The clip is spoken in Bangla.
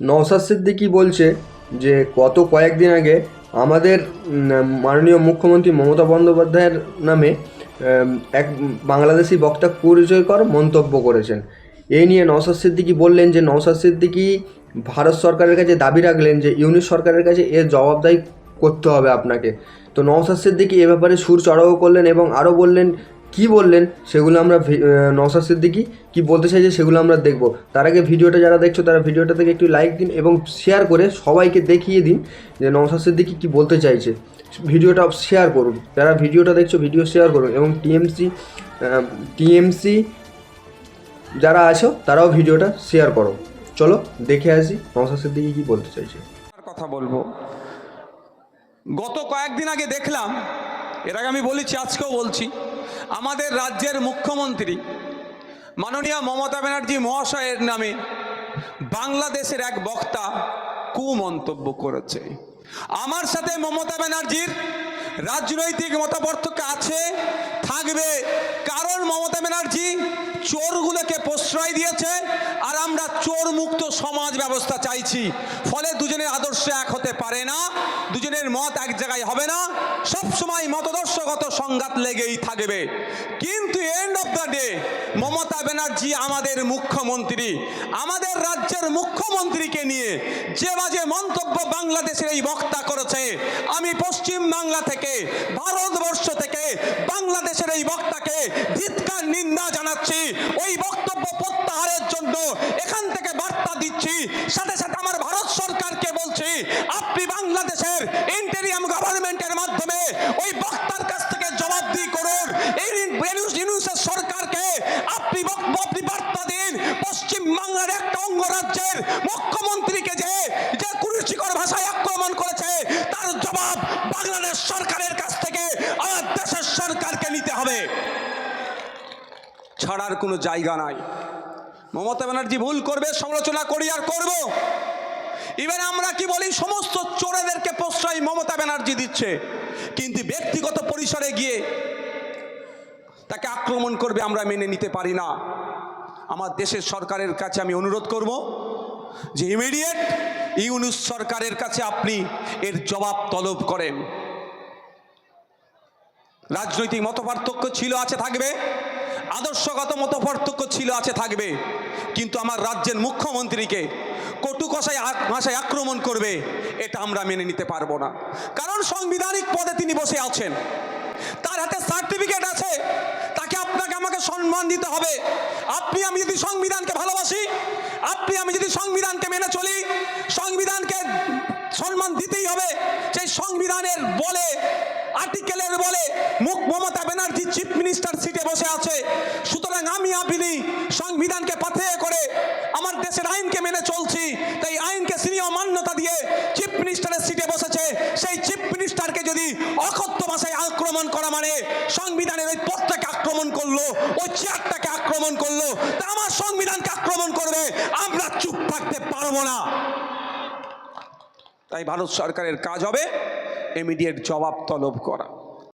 নওসাদ সিদ্দিকি বলছে যে, গত কয়েকদিন আগে আমাদের মাননীয় মুখ্যমন্ত্রী মমতা বন্দ্যোপাধ্যায়ের নামে এক বাংলাদেশি বক্তা পরিচয়কর মন্তব্য করেছেন। এই নিয়ে নওসাদ সিদ্দিকি বললেন যে নওসাদ সিদ্দিকি ভারত সরকারের কাছে দাবি রাখলেন যে, ইউনিট সরকারের কাছে এর জবাবদাহি করতে হবে আপনাকে। তো নওসাদ সিদ্দিকি এ ব্যাপারে সুর চড়াও করলেন এবং আরও বললেন কি বললেন সেগুলো আমরা নওসাদ সিদ্দিকি কি বলতে চাইছে সেগুলো আমরা দেখব। তার আগে ভিডিওটা যারা দেখছ তারা ভিডিওটা থেকে একটু লাইক দিন এবং শেয়ার করে সবাইকে দেখিয়ে দিন যে নওসাদ সিদ্দিকি কি বলতে চাইছে। ভিডিওটা শেয়ার করুন। যারা ভিডিওটা দেখছ ভিডিও শেয়ার করুন এবং টিএমসি টিএমসি যারা আছো তারাও ভিডিওটা শেয়ার করো। চলো দেখে আসি নওসাদ সিদ্দিকি কি বলতে চাইছে। কথা বলব। গত কয়েকদিন আগে দেখলাম এর আগে আমি বলেছি, আজকেও বলছি। আমাদের রাজ্যের মুখ্যমন্ত্রী মাননীয় মমতা ব্যানার্জি মহাশয়ের নামে বাংলাদেশের এক বক্তা কুমন্তব্য করেছে। আমার সাথে মমতা ব্যানার্জির রাজনৈতিক মতাপার্থক্য আছে, থাকবে। কারণ মমতা ব্যানার্জি চোরগুলোকে প্রশ্রয় দিয়েছে, আর আমরা চোর মুক্ত সমাজ ব্যবস্থা চাইছি। ফলে দুজনের আদর্শ এক হতে পারে না, দুজনের মত এক জায়গায় হবে না, সব সময় মতদর্শগত সংঘাত লেগেই থাকবে। কিন্তু end of the day Mamata Banerjee আমাদের মুখ্যমন্ত্রী, আমাদের রাজ্যের মুখ্যমন্ত্রীকে নিয়ে যে বাজে মন্তব্য বাংলাদেশের এই বক্তা করেছে, আমি পশ্চিম বাংলা থেকে, ভারতবর্ষ থেকে, বাংলাদেশের এই বক্তাকে ধিৎকার, নিন্দা জানাচ্ছি। ওই বক্তব্য প্রত্যাহারের জন্য এখান থেকে বার্তা দিচ্ছি সাথে সাথে আমার ভারত সরকারকে বলছি আপনি বাংলাদেশের ইন্টেরিয়াম গভর্নমেন্টের মাধ্যমে ওই বক্তার কাছ থেকে জবাবদিহি করুন। এই ইউনুসের সরকারকে আপনি আপনি বার্তা দিন, পশ্চিম বাংলার একটা অঙ্গরাজ্যের মুখ্যমন্ত্রীকে যে যে কুরুচিকর ভাষায় আক্রমণ করেছে, তার জবাব বাংলাদেশ সরকারের কাছ থেকে আমার দেশের সরকারকে নিতে হবে। ছাড়ার কোনো জায়গা নাই। মমতা ব্যানার্জি ভুল করবে, সমালোচনা করি আর করব। ইভেন আমরা কি বলি, সমস্ত চোরেদেরকে প্রশ্রয় মমতা ব্যানার্জি দিচ্ছে। কিন্তু ব্যক্তিগত পরিসরে গিয়ে তাকে আক্রমণ করবে আমরা মেনে নিতে পারি না। আমার দেশের সরকারের কাছে আমি অনুরোধ করব যে ইমিডিয়েট ইউনুস সরকারের কাছে আপনি এর জবাব তলব করেন। রাজনৈতিক মতপার্থক্য ছিল, আছে, থাকবে। আদর্শগত মতপার্থক্য ছিল, আছে, থাকবে। কিন্তু আমার রাজ্যের মুখ্যমন্ত্রীকে কটু কষায় ভাষায় আক্রমণ করবে, এটা আমরা মেনে নিতে পারব না। কারণ সাংবিধানিক পদে তিনি বসে আছেন। তার হাতে সার্টিফিকেট আছে। তাকে আপনাকে আমাকে সম্মান দিতে হবে। আপনি, আমি যদি সংবিধানকে ভালোবাসি, আপনি, আমি যদি সংবিধানকে মেনে চলি, সংবিধানকে সম্মান দিতেই হবে। সেই সংবিধানের বলে আর্টিকেলের বলে মুখ মমতা ব্যানার্জি চিফ মিনিস্টার সিটে বসে আছে আপনি সংবিধানকে পাথেয় করে আমার দেশের আইনকে মেনে চলছি। তাই আইনকে সিনিয়র মান্যতা দিয়ে চিফ মিনিস্টারের সিটে বসেছে। সেই চিফ মিনিস্টারকে যদি অকথ্য ভাষায় আক্রমণ করা মানে সংবিধানের ওই পদটাকে আক্রমণ করল, ওই চেয়ারটাকে আক্রমণ করল, তা আমার সংবিধানকে আক্রমণ করবে, আমরা চুপ থাকতে পারব না। তাই ভারত সরকারের কাজ হবে ইমিডিয়েট জবাব তলব করা।